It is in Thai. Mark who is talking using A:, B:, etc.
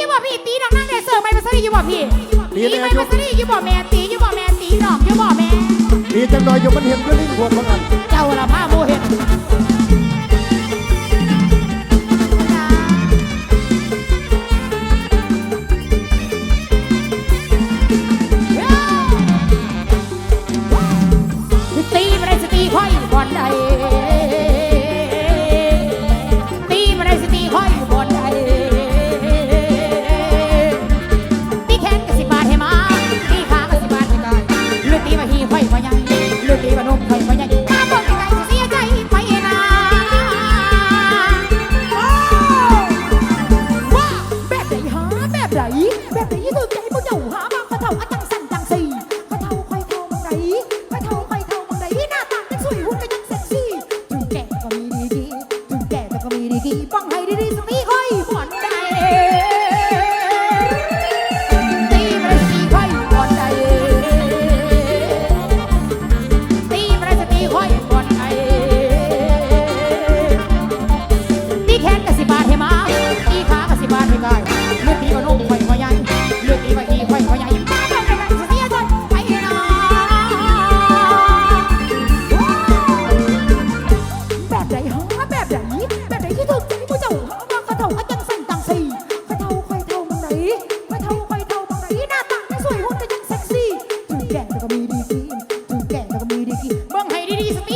A: ยู่บ่พี่ตีน้องนั่งแดนเซอร์ไปมาซะนี่ยู่บ่พี่ตีไปมาซะนี่ยู่บ่แม่ตีอยู่บ่แม่ตีน้องยู่บ่แม่
B: ตีจังหน่อยอยู่มันเห็นก็ลิงนหัวมัน
A: เจ้าละผ้าโมเห็น ผู้เจ้าหามาพระเท่าอัตังสันดังสีพระเทาคอยเทามังไรพระเทาคอยเทามังไรหน้าตาเป็นสวยหุ่นก็ยังเซ็กซี่ถึงแก่ก็มีดีกีถึงแก่แต่ก็มีดีกีป้องให้ดีสักนี้ค่อยบ่อนได้ ซีนกูแก่แล้วก็มีดีกีเบิ่งให้ดีๆสิ